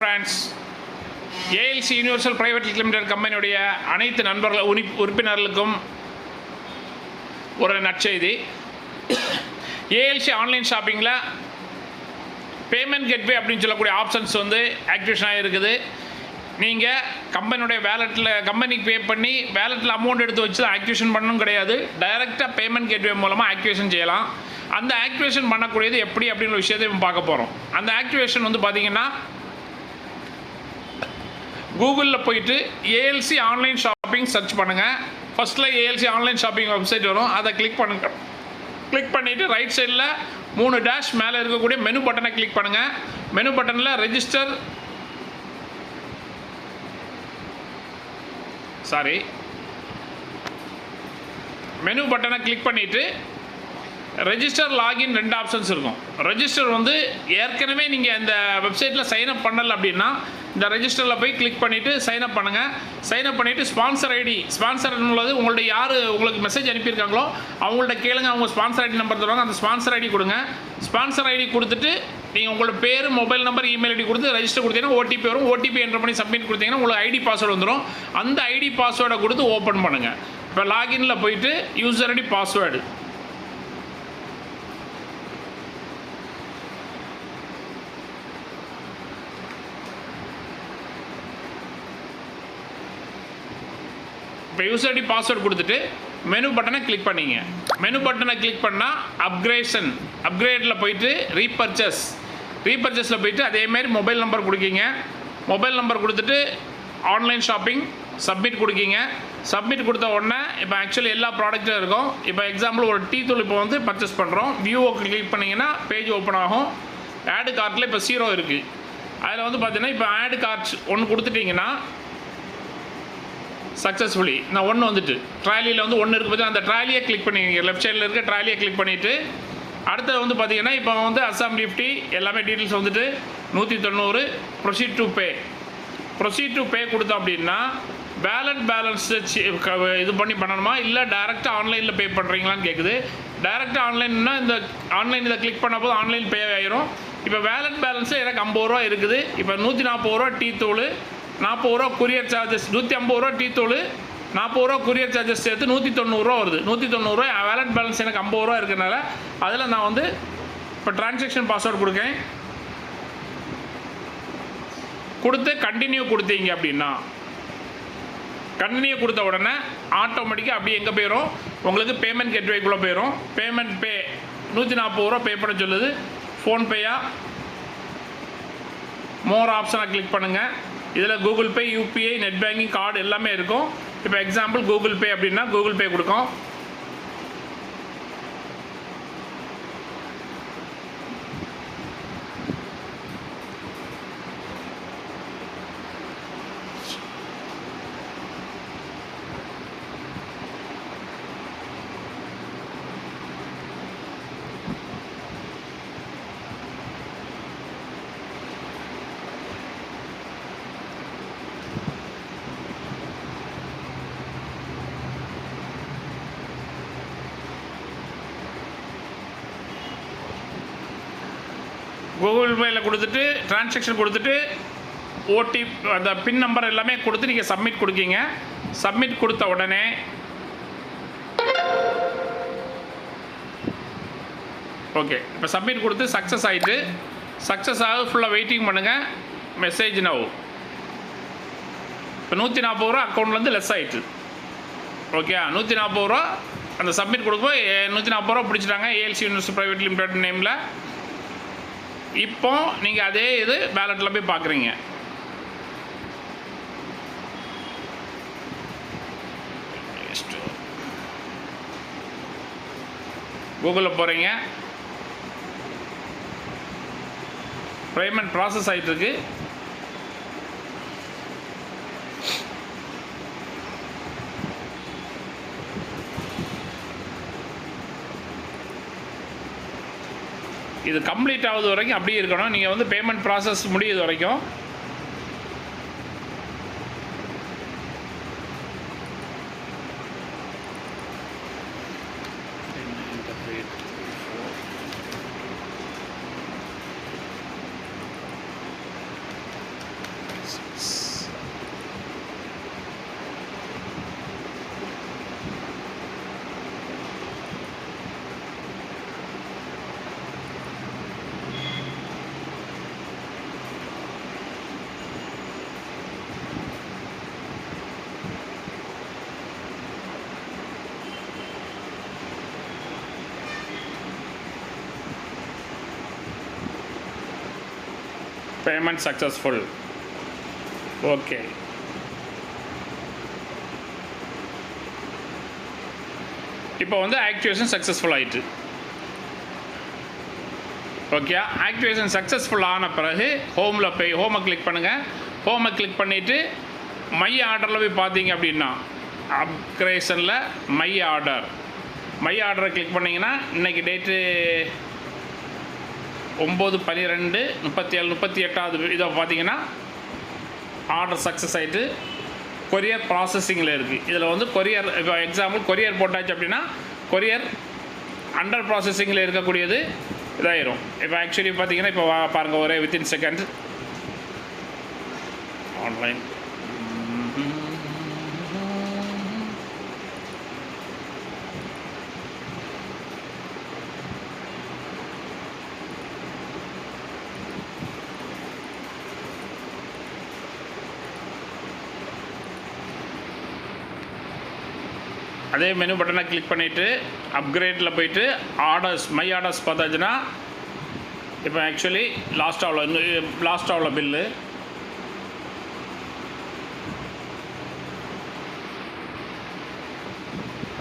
France ALC Universal Private Limited கம்பெனியுடைய அனைத்து நண்பர்கள் உனி உறுப்பினர்களுக்கும் ஒரு நற்செய்தி. ஏஎல்சி ஆன்லைன் ஷாப்பிங்கில் பேமெண்ட் கெட்வே அப்படின்னு சொல்லக்கூடிய ஆப்ஷன்ஸ் வந்து ஆக்டிவேஷன் ஆகிருக்குது நீங்கள் கம்பெனியுடைய வேலெட்டில் கம்பெனிக்கு பே பண்ணி வேலெட்டில் அமௌண்ட் எடுத்து வச்சு தான் ஆக்டிவேஷன் பண்ணணும் கிடையாது. டைரெக்டாக பேமெண்ட் கேட்வே மூலமாக ஆக்டிவேஷன் செய்யலாம். அந்த ஆக்டிவேஷன் பண்ணக்கூடியது எப்படி அப்படின்ற விஷயத்தையும் பார்க்க போகிறோம் அந்த ஆக்டிவேஷன் வந்து பார்த்திங்கன்னா கூகுளில் போயிட்டு ஏஎல்சி ஆன்லைன் ஷாப்பிங் சர்ச் பண்ணுங்கள் ஃபஸ்ட்டில் ஏஎல்சி ஆன்லைன் ஷாப்பிங் வெப்சைட் வரும். அதை கிளிக் பண்ணுங்க. கிளிக் பண்ணிவிட்டு ரைட் சைடில் மூணு டேஷ் மேலே இருக்கக்கூடிய மெனு பட்டனை கிளிக் பண்ணுங்கள் மெனு பட்டனில் ரெஜிஸ்டர் சாரி மெனு பட்டனை கிளிக் பண்ணிவிட்டு ரெஜிஸ்டர் லாகின் ரெண்டு ஆப்ஷன்ஸ் இருக்கும். ரெஜிஸ்டர் வந்து ஏற்கனவே நீங்கள் இந்த வெப்சைட்டில் சைன் அப் பண்ணலை அப்படின்னா இந்த ரெஜிஸ்டரில் போய் கிளிக் பண்ணிவிட்டு சைன் அப் பண்ணுங்கள் சைன் அப் பண்ணிவிட்டு ஸ்பான்சர் ஐடி ஸ்பான்சர் உள்ளது உங்களுடைய யார் உங்களுக்கு மெசேஜ் அனுப்பியிருக்காங்களோ அவங்கள்ட்ட கேளுங்க அவங்க ஸ்பான்சர் ஐடி நம்பர் தருவாங்க அந்த ஸ்பான்சர் ஐடி கொடுங்க. ஸ்பான்சர் ஐடி கொடுத்துட்டு நீங்கள் உங்களோட பேர் மொபைல் நம்பர் இமெயில் ஐடி கொடுத்து ரெஜிஸ்டர் கொடுத்தீங்கன்னா ஓடிபி வரும். ஓடிபி என்ட்ரு பண்ணி சப்மிட் கொடுத்தீங்கன்னா உங்களுக்கு ஐடி பாஸ்வேர்டு வந்துடும் அந்த ஐடி பாஸ்வேர்டை கொடுத்து ஓப்பன் பண்ணுங்கள் இப்போ லாகின்ல போயிட்டு யூசர் ஐடி பாஸ்வேர்டு இப்போ யூசர் ஐடி பாஸ்வேர்டு கொடுத்துட்டு மெனு பட்டனை கிளிக் பண்ணிங்க. மெனு பட்டனை கிளிக் பண்ணால் அப்கிரேஷன் அப்கிரேடில் போயிட்டு ரீபர்ச்சஸ் ரீபர்ச்சஸில் போயிட்டு அதேமாரி மொபைல் நம்பர் கொடுக்கீங்க. மொபைல் நம்பர் கொடுத்துட்டு ஆன்லைன் ஷாப்பிங் சப்மிட் கொடுக்கீங்க. சப்மிட் கொடுத்த உடனே இப்போ ஆக்சுவலி எல்லா ப்ராடக்ட்டும் இருக்கும். இப்போ எக்ஸாம்பிள் ஒரு டீ தூள் இப்போ வந்து பர்ச்சேஸ் பண்ணுறோம் வியூவோக்கு கிளிக் பண்ணிங்கன்னா பேஜ் ஓப்பன் ஆகும். ஆடு கார்ட்டில் இப்போ ஜீரோ இருக்குது அதில் வந்து பார்த்தீங்கன்னா இப்போ ஆடு கார்ட்ஸ் ஒன்று கொடுத்துட்டிங்கன்னா சக்ஸஸ்ஃபுல்லி நான் ஒன்று வந்துட்டு. ட்ராலியில் வந்து ஒன்று இருக்கு அந்த ட்ராலியை கிளிக் பண்ணிங்க லெஃப்ட் சைடில் இருக்க ட்ராலியை கிளிக் பண்ணிவிட்டு அடுத்தது வந்து பார்த்தீங்கன்னா இப்போ வந்து அஸ்ஸாம் நிஃப்டி எல்லாமே டீட்டெயில்ஸ் வந்துட்டு நூற்றி தொண்ணூறு proceed to pay proceed to pay கொடுத்தோம் அப்படின்னா பேலன்ஸ் பேலன்ஸ் இது பண்ணி பண்ணணுமா? இல்லை டேரெக்டாக ஆன்லைனில் பே பண்ணுறீங்களான்னு கேட்குது டேரெக்டாக ஆன்லைன்னா இந்த ஆன்லைன் இதை கிளிக் பண்ண போது ஆன்லைன் பே ஆயிரும். இப்போ வேலட் பேலன்ஸு எனக்கு ஐம்பது ரூபா இருக்குது. இப்போ நூற்றி நாற்பது ரூபா டீ தூள். நாற்பது ரூபா கொரியர் சார்ஜஸ் நூற்றி ஐம்பது ரூபா டீ தூள் நாற்பது ரூபா கொரியர் சார்ஜஸ் சேர்த்து நூற்றி தொண்ணூறுரூவா வருது. நூற்றி தொண்ணூறுரூவா வேலட் பேலன்ஸ் எனக்கு ஐம்பது ரூபா இருக்கிறனால அதில் நான் வந்து இப்போ டிரான்சாக்ஷன் பாஸ்வேர்டு கொடுக்கேன். கொடுத்து கண்டினியூ கொடுத்தீங்க அப்படின்னா கண்டினியூ கொடுத்த உடனே ஆட்டோமேட்டிக்காக அப்படியே எங்கே போயிடும் உங்களுக்கு பேமெண்ட் கெட்வேக்குள்ளே போயிடும் பேமெண்ட் பே நூற்றி நாற்பது ரூபா பே பண்ண சொல்லுது. ஃபோன்பேயா மோர் ஆப்ஷனை கிளிக் பண்ணுங்கள் இதில் Google Pay UPI net banking card எல்லாமே இருக்கும். இப்போ எக்ஸாம்பிள் கூகுள் பே அப்படின்னா கூகுள் பே கொடுக்கும். கூகுள் பேயில் கொடுத்துட்டு டிரான்சாக்ஷன் கொடுத்துட்டு ஓடி அந்த பின் நம்பர் எல்லாமே கொடுத்து நீங்கள் சப்மிட் கொடுக்கீங்க. சப்மிட் கொடுத்த உடனே ஓகே இப்போ சப்மிட் கொடுத்து சக்ஸஸ் ஆகிட்டு சக்ஸஸ் ஆக ஃபுல்லாக வெயிட்டிங் பண்ணுங்கள் மெசேஜ் நவ் இப்போ நூற்றி நாற்பது ரூபா அக்கௌண்ட்லேருந்து லெஸ் ஆகிட்டு ஓகே நூற்றி நாற்பது ரூபா அந்த சப்மிட் கொடுக்கும்போது நூற்றி நாற்பது ரூபா பிடிச்சிட்டாங்க. ஏஎல்சி யூனிவர்சிட்டி ப்ரைவேட் லிமிடெட் நேமில் இப்போ நீங்கள் அதே இது பேலட்டில் போய் பார்க்குறீங்க. கூகுளில் போகிறீங்க பேமெண்ட் ப்ராசஸ் ஆகிட்டு இது கம்ப்ளீட் ஆகுது வரைக்கும் அப்படியே இருக்கணும். நீங்கள் வந்து பேமெண்ட் ப்ராசஸ் முடியுது வரைக்கும். பேமெண்ட் சக்ஸஸ்ஃபுல் ஓகே இப்போ வந்து ஆக்டிவேஷன் சக்ஸஸ்ஃபுல் ஆயிட்டு. ஓகே ஆக்டிவேஷன் சக்ஸஸ்ஃபுல் ஆன பிறகு ஹோமில் போய் ஹோமை கிளிக் பண்ணுங்கள் ஹோமை கிளிக் பண்ணிவிட்டு மை ஆர்டரில் போய் பார்த்தீங்க அப்படின்னா அப்கிரேஷனில் மை ஆர்டர் மை ஆர்டரை கிளிக் பண்ணிங்கன்னா இன்றைக்கி டேட்டு ஒம்பது பன்னிரெண்டு முப்பத்தி ஏழு முப்பத்தி எட்டாவது இதை பார்த்தீங்கன்னா ஆர்டர் சக்ஸஸ் ஆகிட்டு கொரியர் ப்ராசஸிங்கில் இருக்குது இதில் வந்து கொரியர் இப்போ எக்ஸாம்பிள் கொரியர் போட்டாச்சு அப்படின்னா கொரியர் அண்டர் ப்ராசஸிங்கில் இருக்கக்கூடியது இதாயிரும். இப்போ ஆக்சுவலி பார்த்தீங்கன்னா இப்போ பாருங்கள் ஒரே வித்தின் செகண்ட் ஆன்லைன் அதே மெனு பட்டனை கிளிக் பண்ணிவிட்டு அப்கிரேட்டில் போயிட்டு ஆர்டர்ஸ் மை ஆர்டர்ஸ் பார்த்தாச்சுன்னா இப்போ ஆக்சுவலி லாஸ்ட் ஆவில் இன்னும் லாஸ்ட் ஆவில் பில்லு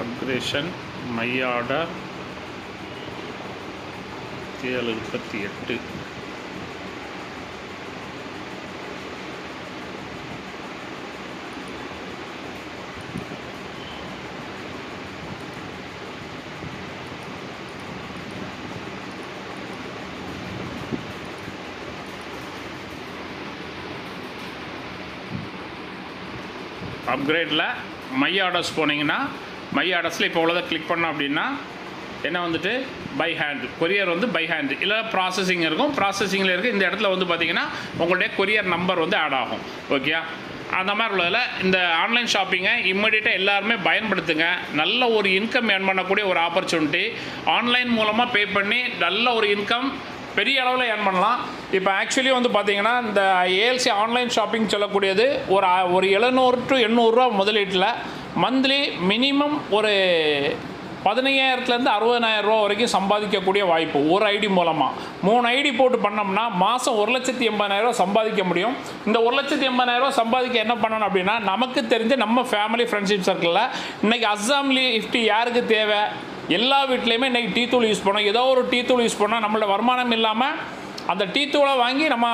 அப்கிரேஷன் மை ஆர்டர் ஏழு முப்பத்தி எட்டு. அப்கிரேடில் மை ஆர்டர்ஸ் போனீங்கன்னா மை ஆர்டர்ஸில் இப்போ உள்ளதை கிளிக் பண்ணோம் அப்படின்னா என்ன வந்துட்டு? பை ஹேண்ட் கொரியர் வந்து பை ஹேண்ட் இல்லை ப்ராசஸிங் இருக்கும். ப்ராசஸிங்கில் இருக்குது இந்த இடத்துல வந்து பார்த்தீங்கன்னா உங்களுடைய கொரியர் நம்பர் வந்து ஆட் ஆகும். ஓகே அந்த மாதிரி உள்ளதில் இந்த ஆன்லைன் ஷாப்பிங்கை இம்மிடியட்டாக எல்லாருமே பயன்படுத்துங்க. நல்ல ஒரு இன்கம் ஏர்ன் பண்ணக்கூடிய ஒரு ஆப்பர்ச்சுனிட்டி ஆன்லைன் மூலமாக பே பண்ணி நல்ல ஒரு இன்கம் பெரிய அளவில் ஏர்ன் பண்ணலாம். இப்போ ஆக்சுவலி வந்து பார்த்தீங்கன்னா இந்த ஏஎல்சி ஆன்லைன் ஷாப்பிங் சொல்லக்கூடியது ஒரு ஒரு எழுநூறு டு எண்ணூறுரூவா முதலீட்டில் மந்த்லி மினிமம் ஒரு பதினையாயிரத்துலேருந்து அறுபதனாயிரம் ரூபா வரைக்கும் சம்பாதிக்கக்கூடிய வாய்ப்பு ஒரு ஐடி மூலமாக மூணு ஐடி போட்டு பண்ணோம்னா மாதம் ஒரு லட்சத்தி எண்பதாயிரம் ரூபா சம்பாதிக்க முடியும். இந்த ஒரு லட்சத்தி எண்பதாயிரம் ரூபா சம்பாதிக்க என்ன பண்ணணும் அப்படின்னா நமக்கு தெரிஞ்ச நம்ம ஃபேமிலி ஃப்ரெண்ட்ஷிப் சர்க்கிளில் இன்றைக்கி அஸ்ஸாம்லி இஃப்டி யாருக்கு தேவை? எல்லா வீட்லேயுமே இன்றைக்கி டீ தூள் யூஸ் பண்ணோம். ஏதோ ஒரு டீ தூள் யூஸ் பண்ணால் நம்மளோட வருமானம் இல்லாமல் அந்த டீ தூளை வாங்கி நம்ம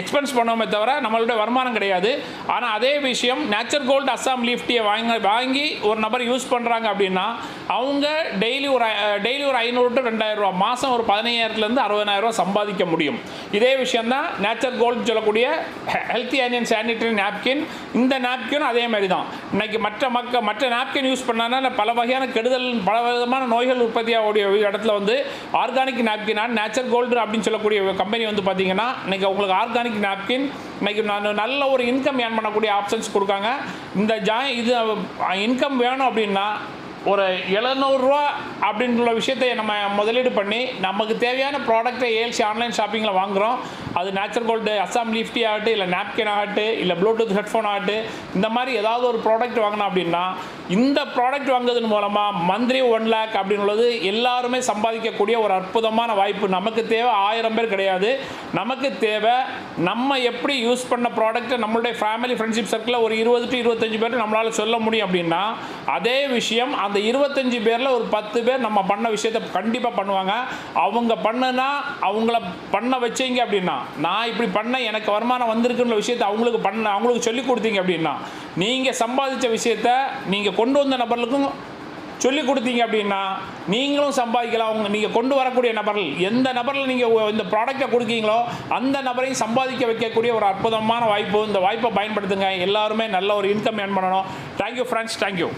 எக்ஸ்பென்ஸ் பண்ணோமே தவிர நம்மளுடைய வருமானம் கிடையாது. ஆனால் அதே விஷயம் நேச்சர் கோல்டு அஸ்ஸாம் லீஃப் டீயை வாங்க வாங்கி ஒரு நபர் யூஸ் பண்ணுறாங்க அப்படின்னா அவங்க டெய்லி ஒரு டெய்லி ஒரு ஐநூறு டு ரெண்டாயிரம் ரூபா மாதம் ஒரு பதினையாயிரத்துலேருந்து அறுபதாயிரம் ரூபா சம்பாதிக்க முடியும். இதே விஷயம் தான் நேச்சர் கோல்டு சொல்லக்கூடிய ஹெல்த்தி ஆனியன் சானிடரி நாப்கின் இந்த நாப்கின் அதே மாதிரி தான். இன்றைக்கி மற்ற மக்க மற்ற நாப்கின் யூஸ் பண்ணால் பல வகையான கெடுதல் பல விதமான நோய்கள் உற்பத்தியாகக்கூடிய இடத்துல வந்து ஆர்கானிக் நாப்கினான் நேச்சர் கோல்டு அப்படின்னு சொல்லக்கூடிய கம்பெனி வந்து பார்த்தீங்கன்னா இன்னைக்கு உங்களுக்கு ஆர்கானிக் நாப்கின் இன்னைக்கு நான் நல்ல ஒரு இன்கம் ஏர்ன் பண்ணக்கூடிய ஆப்ஷன்ஸ் கொடுக்காங்க. இந்த ஜாய் இது இன்கம் வேணும் அப்படின்னா ஒரு எழுநூறுரூவா அப்படின்ற விஷயத்தை நம்ம முதலீடு பண்ணி நமக்கு தேவையான ப்ராடக்ட்டை ஏஎல்சி ஆன்லைன் ஷாப்பிங்கில் வாங்குகிறோம் அது நேச்சுரல் கோல்டு அஸ்ஸாம் லிஃப்டி ஆகட்டும் இல்லை நாப்கின் ஆகட்டும் இல்லை ப்ளூடூத் ஹெட்ஃபோன் ஆகட்டும் இந்த மாதிரி ஏதாவது ஒரு ப்ராடக்ட் வாங்கினோம் அப்படின்னா இந்த ப்ராடக்ட் வாங்குறதன் மூலமாக மந்த்லி ஒன் லேக் அப்படின்னுள்ளது எல்லாருமே சம்பாதிக்கக்கூடிய ஒரு அற்புதமான வாய்ப்பு. நமக்கு தேவை ஆயிரம் பேர் கிடையாது. நமக்கு தேவை நம்ம எப்படி யூஸ் பண்ண ப்ராடக்ட்டை நம்மளுடைய ஃபேமிலி ஃப்ரெண்ட்ஷிப் சர்க்கிளில் ஒரு இருபது டு இருபத்தஞ்சு பேர் நம்மளால் சொல்ல முடியும் அப்படின்னா அதே விஷயம் அந்த இருபத்தஞ்சு பேரில் ஒரு பத்து பேர் நம்ம பண்ண விஷயத்தை கண்டிப்பாக பண்ணுவாங்க. அவங்க பண்ணுனா அவங்கள பண்ண வச்சீங்க அப்படின்னா நான் இப்படி பண்ண எனக்கு வருமானம் வந்திருக்குன்ற விஷயத்தை அவங்களுக்கு பண்ண அவங்களுக்கு சொல்லி கொடுத்தீங்க அப்படின்னா நீங்கள் சம்பாதித்த விஷயத்த நீங்கள் கொண்டு வந்த நபர்களுக்கும் சொல்லி கொடுத்தீங்க அப்படின்னா நீங்களும் சம்பாதிக்கலாம். அவங்க நீங்கள் கொண்டு வரக்கூடிய நபர்கள் எந்த நபரில் நீங்கள் இந்த ப்ராடக்டை கொடுக்கீங்களோ அந்த நபரையும் சம்பாதிக்க வைக்கக்கூடிய ஒரு அற்புதமான வாய்ப்பு. இந்த வாய்ப்பை பயன்படுத்துங்க. எல்லாருமே நல்ல ஒரு இன்கம் ஏர்ன் பண்ணணும். Thank you friends thank you